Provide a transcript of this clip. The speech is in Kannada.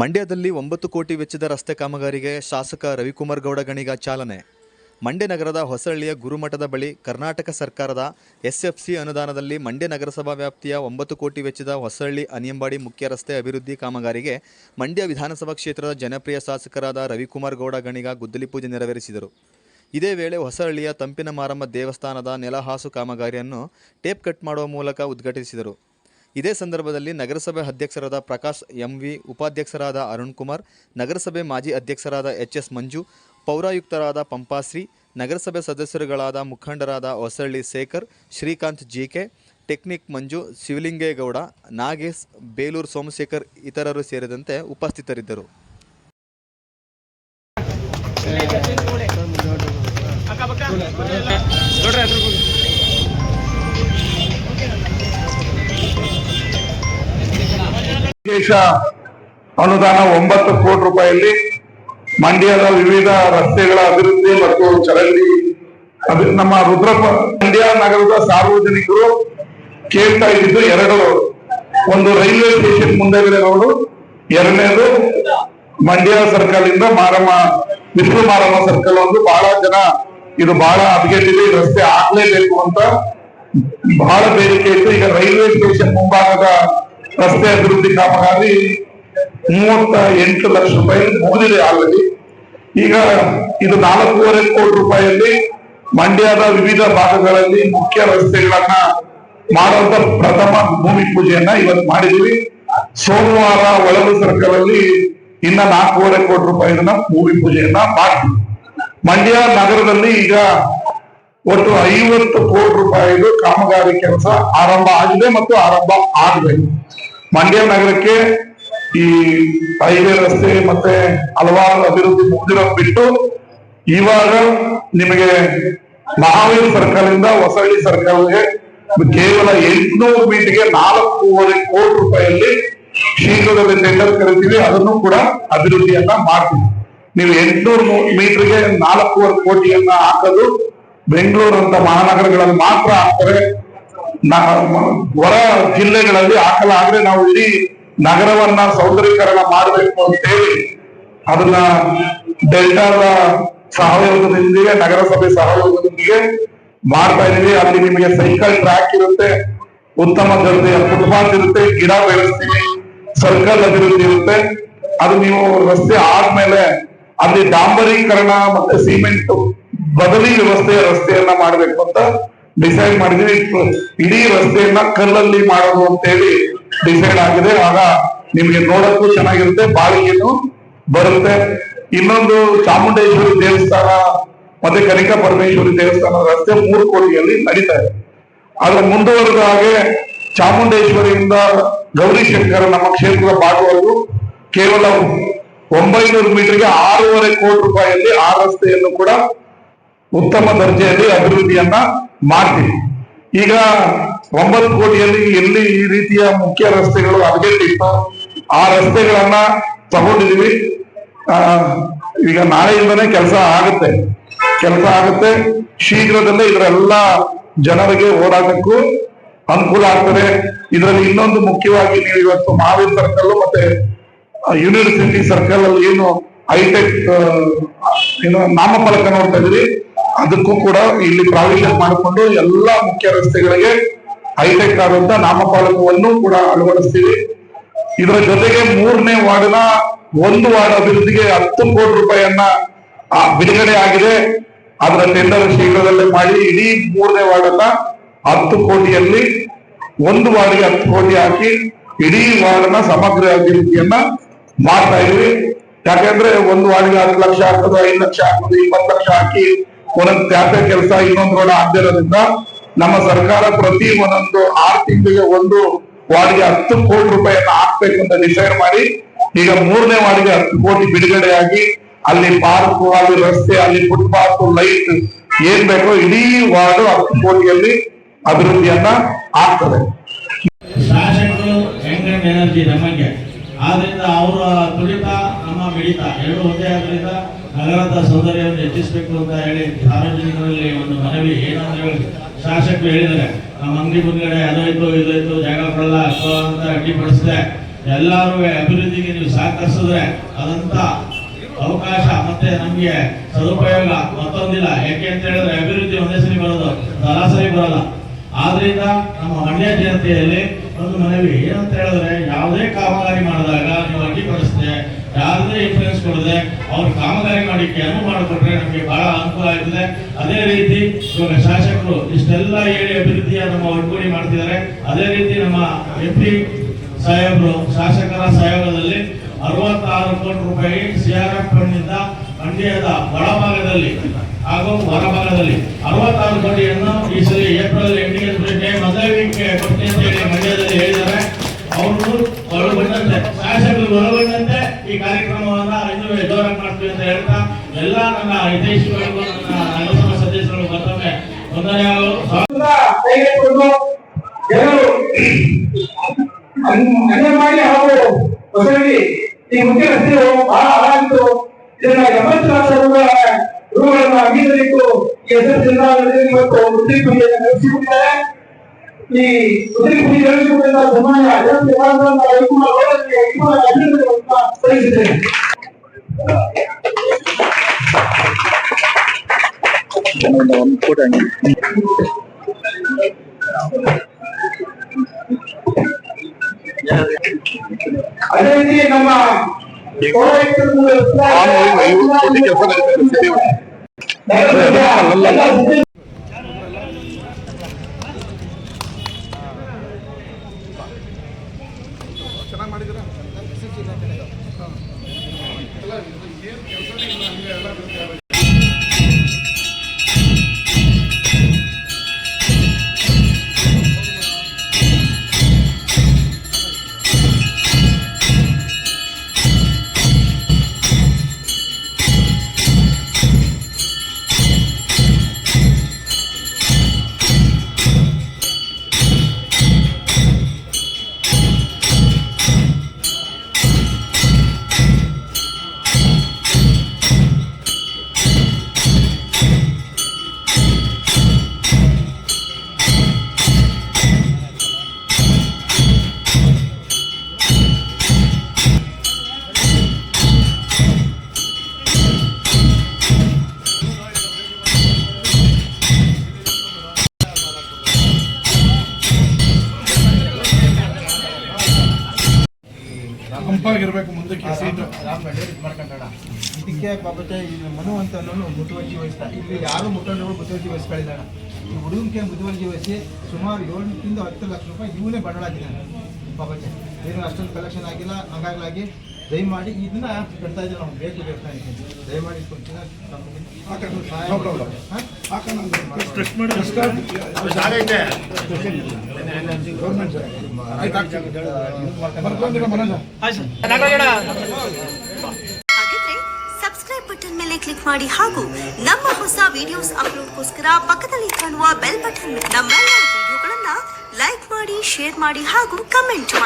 ಮಂಡ್ಯದಲ್ಲಿ ಒಂಬತ್ತು ಕೋಟಿ ವೆಚ್ಚದ ರಸ್ತೆ ಕಾಮಗಾರಿಗೆ ಶಾಸಕ ರವಿಕುಮಾರ್ ಗೌಡ ಗಣಿಗ ಚಾಲನೆ. ಮಂಡ್ಯ ನಗರದ ಹೊಸಹಳ್ಳಿಯ ಗುರುಮಠದ ಬಳಿ ಕರ್ನಾಟಕ ಸರ್ಕಾರದ ಎಸ್ಎಫ್ಸಿ ಅನುದಾನದಲ್ಲಿ ಮಂಡ್ಯ ನಗರಸಭಾ ವ್ಯಾಪ್ತಿಯ ಒಂಬತ್ತು ಕೋಟಿ ವೆಚ್ಚದ ಹೊಸಹಳ್ಳಿ ಅನಿಯಂಬಾಡಿ ಮುಖ್ಯ ರಸ್ತೆ ಅಭಿವೃದ್ಧಿ ಕಾಮಗಾರಿಗೆ ಮಂಡ್ಯ ವಿಧಾನಸಭಾ ಕ್ಷೇತ್ರದ ಜನಪ್ರಿಯ ಶಾಸಕರಾದ ರವಿಕುಮಾರ್ ಗೌಡ ಗಣಿಗ ಗುದ್ದಲಿ ಪೂಜೆ ನೆರವೇರಿಸಿದರು. ಇದೇ ವೇಳೆ ಹೊಸಹಳ್ಳಿಯ ತಂಪಿನ ಮಾರಮ್ಮ ದೇವಸ್ಥಾನದ ನೆಲಹಾಸು ಕಾಮಗಾರಿಯನ್ನು ಟೇಪ್ ಕಟ್ ಮಾಡುವ ಮೂಲಕ ಉದ್ಘಾಟಿಸಿದರು. ಇದೇ ಸಂದರ್ಭದಲ್ಲಿ ನಗರಸಭೆ ಅಧ್ಯಕ್ಷರಾದ ಪ್ರಕಾಶ್ ಎಂವಿ, ಉಪಾಧ್ಯಕ್ಷರಾದ ಅರುಣ್ ಕುಮಾರ್, ನಗರಸಭೆ ಮಾಜಿ ಅಧ್ಯಕ್ಷರಾದ ಎಚ್ ಎಸ್ ಮಂಜು, ಪೌರಾಯುಕ್ತರಾದ ಪಂಪಾಶ್ರೀ, ನಗರಸಭೆ ಸದಸ್ಯರುಗಳಾದ ಮುಖಂಡರಾದ ಹೊಸಳ್ಳಿ ಶೇಖರ್, ಶ್ರೀಕಾಂತ್ ಜಿಕೆ ಟೆಕ್ನಿಕ್ ಮಂಜು, ಶಿವಲಿಂಗೇಗೌಡ, ನಾಗೇಶ್, ಬೇಲೂರು ಸೋಮಶೇಖರ್ ಇತರರು ಸೇರಿದಂತೆ ಉಪಸ್ಥಿತರಿದ್ದರು. ವಿಶೇಷ ಅನುದಾನ ಒಂಬತ್ತು ಕೋಟಿ ರೂಪಾಯಿಯಲ್ಲಿ ಮಂಡ್ಯದ ವಿವಿಧ ರಸ್ತೆಗಳ ಅಭಿವೃದ್ಧಿ ಮತ್ತು ಚರಂಡಿ ನಮ್ಮ ರುದ್ರಪ್ಪ, ಮಂಡ್ಯ ನಗರದ ಸಾರ್ವಜನಿಕರು ಕೇಳ್ತಾ ಇದ್ದಿದ್ದು ಎರಡು. ಒಂದು ರೈಲ್ವೆ ಸ್ಟೇಷನ್ ಮುಂದೆ ರೋಡು ಎರಡನೇದು ಮಂಡ್ಯ ಸರ್ಕಲ್ ಇಂದ ಮಾರಮ್ಮ, ವಿಷ್ಣು ಮಾರಮ್ಮ ಸರ್ಕಲ್ ಒಂದು. ಬಹಳ ಜನ ಇದು ಬಹಳ ಅಪ್ಡೇಟ್ ಈ ರಸ್ತೆ ಆಗ್ಲೇಬೇಕು ಅಂತ ಬಹಳ ಬೇಡಿಕೆ ಇತ್ತು. ಈಗ ರೈಲ್ವೆ ಸ್ಟೇಷನ್ ಮುಂಭಾಗದ ರಸ್ತೆ ಅಭಿವೃದ್ಧಿ ಕಾಮಗಾರಿ ಮೂವತ್ತ ಎಂಟು ಲಕ್ಷ ರೂಪಾಯಿ ಮುಗಿದಿದೆ ಆಲ್ರೆಡಿ ಈಗ ಇದು ನಾಲ್ಕೂವರೆ ಕೋಟಿ ರೂಪಾಯಿಯಲ್ಲಿ ಮಂಡ್ಯದ ವಿವಿಧ ಭಾಗಗಳಲ್ಲಿ ಮುಖ್ಯ ರಸ್ತೆಗಳನ್ನ ಮಾಡುವಂತ ಪ್ರಥಮ ಭೂಮಿ ಪೂಜೆಯನ್ನ ಇವತ್ತು ಮಾಡಿದೀವಿ ಸೋಮವಾರ ಒಳಗು ಸರ್ಕಲ್ ಅಲ್ಲಿ ಇನ್ನ ನಾಲ್ಕೂವರೆ ಕೋಟಿ ರೂಪಾಯಿನ ಭೂಮಿ ಪೂಜೆಯನ್ನ ಮಾಡ್ತೀವಿ. ಮಂಡ್ಯ ನಗರದಲ್ಲಿ ಈಗ ಒಟ್ಟು ಐವತ್ತು ಕೋಟಿ ರೂಪಾಯಿದು ಕಾಮಗಾರಿ ಕೆಲಸ ಆರಂಭ ಆಗಿದೆ ಮತ್ತು ಆರಂಭ ಆಗಬೇಕು. ಮಂಡ್ಯ ನಗರಕ್ಕೆ ಈ ಹೈವೇ ರಸ್ತೆ ಮತ್ತೆ ಹಲವಾರು ಅಭಿವೃದ್ಧಿ ಮುಗಿದಿರೋ ಬಿಟ್ಟು ಇವಾಗ ನಿಮಗೆ ಮಹಾವೀರ್ ಸರ್ಕಲ್ ಇಂದ ಹೊಸಳ್ಳಿ ಸರ್ಕಲ್ಗೆ ಕೇವಲ ಎಂಟುನೂರು ಮೀಟರ್ಗೆ ನಾಲ್ಕೂವರೆ ಕೋಟಿ ರೂಪಾಯಿಯಲ್ಲಿ ಶೀಘ್ರದಲ್ಲಿ ಟೆಂಡರ್ ಕರಿತೀವಿ, ಅದನ್ನು ಕೂಡ ಅಭಿವೃದ್ಧಿಯನ್ನ ಮಾಡ್ತೀವಿ. ನೀವು ಎಂಟುನೂರು ಮೀಟರ್ಗೆ ನಾಲ್ಕೂವರೆ ಕೋಟಿಯನ್ನ ಹಾಕೋದು ಬೆಂಗಳೂರು ಅಂತ ಮಹಾನಗರಗಳಲ್ಲಿ ಮಾತ್ರ ಹಾಕ್ತಾರೆ. ಹೊರ ಜಿಲ್ಲೆಗಳಲ್ಲಿ ಹಾಕಲಾದ್ರೆ ನಾವು ಇಡೀ ನಗರವನ್ನ ಸೌಂದರ್ಯೀಕರಣ ಮಾಡಬೇಕು ಅಂತ ಹೇಳಿ ಅದನ್ನ ಡೆಲ್ಟಾದ ಸಹಯೋಗದೊಂದಿಗೆ, ನಗರಸಭೆ ಸಹಯೋಗದೊಂದಿಗೆ ಮಾಡ್ತಾ ಇದೀವಿ ಅಲ್ಲಿ ನಿಮಗೆ ಸೈಕಲ್ ಟ್ರ್ಯಾಕ್ ಇರುತ್ತೆ, ಉತ್ತಮ ದರ್ಜೆಯ ಫುಟ್ಪಾತ್ ಇರುತ್ತೆ, ಗಿಡ ಬೆಳೆಸ್ತೀವಿ, ಸರ್ಕಲ್ ಅಭಿವೃದ್ಧಿ ಇರುತ್ತೆ. ಅದು ನೀವು ರಸ್ತೆ ಆದ್ಮೇಲೆ ಅಲ್ಲಿ ಡಾಂಬರೀಕರಣ ಮತ್ತೆ ಸಿಮೆಂಟ್ ಬದಲಿ ವ್ಯವಸ್ಥೆಯ ರಸ್ತೆಯನ್ನ ಮಾಡಬೇಕು ಅಂತ ಡಿಸೈಡ್ ಮಾಡಿದೀವಿ ಇಡೀ ರಸ್ತೆಯನ್ನ ಕಲ್ಲಲ್ಲಿ ಮಾಡೋದು ಅಂತ ಹೇಳಿ ಡಿಸೈಡ್ ಆಗಿದೆ. ಆಗ ನಿಮ್ಗೆ ನೋಡಕ್ಕೂ ಚೆನ್ನಾಗಿರುತ್ತೆ ಬಾಳಿಗೆನು ಬರುತ್ತೆ. ಇನ್ನೊಂದು ಚಾಮುಂಡೇಶ್ವರಿ ದೇವಸ್ಥಾನ, ಮತ್ತೆ ಕನಿಕಾ ಪರಮೇಶ್ವರಿ ದೇವಸ್ಥಾನ ರಸ್ತೆ ಮೂರು ಕೋಟಿಯಲ್ಲಿ ನಡೀತಾ ಇದೆ. ಆದ್ರೆ ಮುಂದುವರೆದ ಹಾಗೆ ಚಾಮುಂಡೇಶ್ವರಿಯಿಂದ ಗೌರಿಶಂಕರ ನಮ್ಮ ಕ್ಷೇತ್ರದ ಭಾಗವದು ಕೇವಲ ಒಂಬೈನೂರು ಮೀಟರ್ಗೆ ಆರೂವರೆ ಕೋಟಿ ರೂಪಾಯಿಯಲ್ಲಿ ಆ ರಸ್ತೆಯನ್ನು ಕೂಡ ಉತ್ತಮ ದರ್ಜೆಯಲ್ಲಿ ಅಭಿವೃದ್ಧಿಯನ್ನ ಮಾಡ್ತೀವಿ. ಈಗ ಒಂಬತ್ತು ಕೋಟಿಯಲ್ಲಿ ಎಲ್ಲಿ ಈ ರೀತಿಯ ಮುಖ್ಯ ರಸ್ತೆಗಳು ಅಗತ್ಯವಿತ್ತೋ ಆ ರಸ್ತೆಗಳನ್ನ ತಗೊಂಡಿದೀವಿ. ಈಗ ನಾಳೆಯಿಂದನೇ ಕೆಲಸ ಆಗುತ್ತೆ. ಕೆಲಸ ಆಗುತ್ತೆ. ಶೀಘ್ರದಲ್ಲೇ ಇದರೆಲ್ಲ ಜನರಿಗೆ ಓಡಾಟಕ್ಕೂ ಅನುಕೂಲ ಆಗ್ತದೆ. ಇದರಲ್ಲಿ ಇನ್ನೊಂದು ಮುಖ್ಯವಾಗಿ ನೀವು ಇವತ್ತು ಮಹಾವೀರ್ ಸರ್ಕಲ್ ಮತ್ತೆ ಯೂನಿವರ್ಸಿಟಿ ಸರ್ಕಲ್ ಅಲ್ಲಿ ಏನು ಹೈಟೆಕ್ ಏನು ನಾಮಫಲಕ ನೋಡ್ತಾ ಇದ್ರಿ ಅದಕ್ಕೂ ಕೂಡ ಇಲ್ಲಿ ಪ್ರಾವಿಷನ್ ಮಾಡಿಕೊಂಡು ಎಲ್ಲಾ ಮುಖ್ಯ ರಸ್ತೆಗಳಿಗೆ ಹೈಟೆಕ್ ಆದಂತ ನಾಮಫಲಕವನ್ನು ಕೂಡ ಅಳವಡಿಸ್ತೀವಿ. ಇದರ ಜೊತೆಗೆ ಮೂರನೇ ವಾರ್ಡ್ನ ಒಂದು ವಾರ್ಡ್ ಅಭಿವೃದ್ಧಿಗೆ ಹತ್ತು ಕೋಟಿ ರೂಪಾಯಿಯನ್ನ ಬಿಡುಗಡೆ ಆಗಿದೆ. ಅದರ ಟೆಂಡರ್ ಶೀಘ್ರದಲ್ಲೇ ಮಾಡಿ ಇಡೀ ಮೂರನೇ ವಾರ್ಡ್ ಅನ್ನ ಹತ್ತು ಕೋಟಿಯಲ್ಲಿ ಒಂದು ವಾರ್ಡ್ಗೆ ಹತ್ತು ಕೋಟಿ ಹಾಕಿ ಇಡೀ ವಾರ್ಡ್ನ ಸಮಗ್ರ ಅಭಿವೃದ್ಧಿಯನ್ನ ಮಾಡ್ತಾ ಇದೀವಿ. ಯಾಕಂದ್ರೆ ಒಂದು ವಾರ್ಡ್ಗೆ ಹತ್ತು ಲಕ್ಷ ಹಾಕೋದು ಐದು ಲಕ್ಷ ಹಾಕೋದು ಇಪ್ಪತ್ತು ಲಕ್ಷ ಹಾಕಿ ಒಂದೊಂದು ತ್ಯಾಪೆ ಕೆಲಸ ಇನ್ನೊಂದು ರೋಡ್ ಆಗದಿರೋದ್ರಿಂದ ನಮ್ಮ ಸರ್ಕಾರ ಪ್ರತಿ ಒಂದೊಂದು ಆರು ತಿಂಗಳಿಗೆ ಒಂದು ವಾರ್ಡ್ಗೆ ಹತ್ತು ಕೋಟಿ ರೂಪಾಯಿಯನ್ನ ಹಾಕ್ಬೇಕು ಅಂತ ಡಿಸೈಡ್ ಮಾಡಿ, ಈಗ ಮೂರನೇ ವಾರ್ಡ್ಗೆ ಹತ್ತು ಕೋಟಿ ಬಿಡುಗಡೆಯಾಗಿ ಅಲ್ಲಿ ಪಾರ್ಕ್ ಅಲ್ಲಿ ರಸ್ತೆ, ಅಲ್ಲಿ ಫುಟ್ಪಾತ್ ಲೈಟ್ ಏನ್ ಬೇಕೋ ಇಡೀ ವಾರ್ಡ್ ಹತ್ತು ಕೋಟಿಯಲ್ಲಿ ಅಭಿವೃದ್ಧಿಯನ್ನ ಆಗ್ತದೆ. ಎನರ್ಜಿ ನಮಗೆ? ಆದ್ರಿಂದ ಅವರ ತುಳಿತ ನಮ್ಮ ಮಿಡಿತ ಎರಡು ಒಂದೇ ಆದ್ರಿಂದ ನಗರದ ಸೌಂದರ್ಯವನ್ನು ಹೆಚ್ಚಿಸಬೇಕು ಅಂತ ಹೇಳಿ ಸಾರ್ವಜನಿಕರಲ್ಲಿ ಒಂದು ಮನವಿ ಏನಂದ್ರೆ ಶಾಸಕರು ಹೇಳಿದ್ದಾರೆ, ನಮ್ಮ ಅಂಗಡಿ ಮುಂದ್ಗಡೆ ಅದೋಯ್ತು ಇದಾಯ್ತು ಜಾಗ ಕೊಡಲ್ಲ ಅಷ್ಟೋ ಅಂತ ಅಡ್ಡಿಪಡಿಸಿದೆ. ಎಲ್ಲರೂ ಅಭಿವೃದ್ಧಿಗೆ ನೀವು ಸಹಕರಿಸಿದ್ರೆ ಅದಂತ ಅವಕಾಶ ಮತ್ತೆ ನಮಗೆ ಸದುಪಯೋಗ ಮತ್ತೊಂದಿಲ್ಲ. ಯಾಕೆ ಅಂತ ಹೇಳಿದ್ರೆ ಅಭಿವೃದ್ಧಿ ಒಂದೇ ಸರಿ ಬರೋದು, ಸರಾಸರಿ ಬರಲ್ಲ. ಆದ್ರಿಂದ ನಮ್ಮ ಮಂಡ್ಯ ಜನತೆಯಲ್ಲಿ ಒಂದು ಮನವಿ, ಏನಂತ ಹೇಳಿದ್ರೆ ಯಾವುದೇ ಕಾಮಗಾರಿ ಮಾಡಿದಾಗ ನೀವು ಅಡ್ಡಿಪಡಿಸದೆ ಯಾವುದೇ ಇನ್ಫ್ಲೂಯೆನ್ಸ್ ಕೊಡದೆ ಅವ್ರ ಕಾಮಗಾರಿ ಮಾಡಿಕ್ಕೆ ಅನುವು ಮಾಡಿಕೊಟ್ರೆ ನಮಗೆ ಬಹಳ ಅನುಕೂಲ ಆಗ್ತದೆ ಅದೇ ರೀತಿ ಇವಾಗ ಶಾಸಕರು ಇಷ್ಟೆಲ್ಲ ಹೇಳಿ ಅಭಿವೃದ್ಧಿಯ ನಮ್ಮ ಒಡ್ಗೂಡಿ ಮಾಡ್ತಿದ್ದಾರೆ. ಅದೇ ರೀತಿ ನಮ್ಮ ಎಂ ಪಿ ಸಾಹೇಬರು, ಶಾಸಕರ ಸಹಯೋಗದಲ್ಲಿ ಅರವತ್ತಾರು ಕೋಟಿ ರೂಪಾಯಿ ಸಿಆರ್ಎಫ್ ಫಂಡ್ನಿಂದ ಮಂಡ್ಯದ ಒಳಭಾಗದಲ್ಲಿ ಹಾಗೂ ಹೊರಭಾಗದಲ್ಲಿ ಅರವತ್ತಾರು ಕೋಟಿಯನ್ನು ಈ ಸಲ ಏಪ್ರಿಲ್ ಎಂಟಿಗೆ ವೀಕ್ ಕೊಡ್ತೀನಿ ಅಂತ ಹೇಳಿ ಮಂಡ್ಯದಲ್ಲಿ ಹೇಳಿದ್ದಾರೆ. ಅವರು ಒಳಗೊಂಡಂತೆ, ಶಾಸಕರು ಒಳಗೊಂಡಂತೆ ಈ ಕಾರ್ಯಕ್ರಮವನ್ನ ಇನ್ನೂ ಜೋರಾಗಿ ಮಾಡ್ತೀವಿ ಅಂತ ಹೇಳ್ತಾ, ಎಲ್ಲ ನನ್ನ ಹಿತೈಷಿಗಳಿಗೂ ನನ್ನ ನಗರಸಭಾ ಸದಸ್ಯರು ಮತ್ತೊಮ್ಮೆ. ವಂದನೆಗಳು ಈ ಮುಖ್ಯ ಅದೇ ರೀತಿ ನಮ್ಮ ಪೌರಾಯುಕ್ತರ ತಂಪಾಗಿರ್ಬೇಕು ಮುಂದಕ್ಕೆ ಸೀಟು. ಇದಕ್ಕೆ ಬಾಬತ್ತೆ ಇಲ್ಲಿ ಮನು ಅಂತ ಮುತುವರ್ಜಿ ವಹಿಸ್ತಾ ಇಲ್ಲಿ ಯಾರು ಮುಖಂಡರು ಮುತುವರ್ಜಿ ವಹಿಸ್ಕೊಳ್ಳಿದ್ದಾನೆ ಈ ಹುಡುಗನಿಗೆ ಮುತುವರ್ಜಿ ವಹಿಸಿ ಸುಮಾರು ಏಳರಿಂದ ಹತ್ತು ಲಕ್ಷ ರೂಪಾಯಿ ಇವನೇ ಬಂಡವಾಳ ಹಾಕಿದ್ದಾನೆ. ಪಾಪಚ್ಚ ಏನು ಅಷ್ಟೊಂದು ಕಲೆಕ್ಷನ್ ಆಗಿಲ್ಲ. ಹಂಗಾಗ್ಲಾಗಿ ದಯಮಾಡಿ ಇದನ್ನ ಕಟ್ತಾ ಇದ್ದೀವಿ ನಾವು ಬೇಕು ದೇವಸ್ಥಾನಕ್ಕೆ ದಯಮಾಡಿ ಸಬ್ಸ್ಕ್ರೈಬ್ ಬಟನ್ ಮೇಲೆ ಕ್ಲಿಕ್ ಮಾಡಿ ಹಾಗೂ ನಮ್ಮ ಹೊಸ ವಿಡಿಯೋಸ್ ಅಪ್ಲೋಡ್ಗೋಸ್ಕರ ಪಕ್ಕದಲ್ಲಿ ಕಾಣುವ ಬೆಲ್ ಬಟನ್ ನಮ್ಮೆಲ್ಲ ವಿಡಿಯೋಗಳನ್ನ ಲೈಕ್ ಮಾಡಿ ಶೇರ್ ಮಾಡಿ ಹಾಗೂ ಕಮೆಂಟ್ ಮಾಡಿ.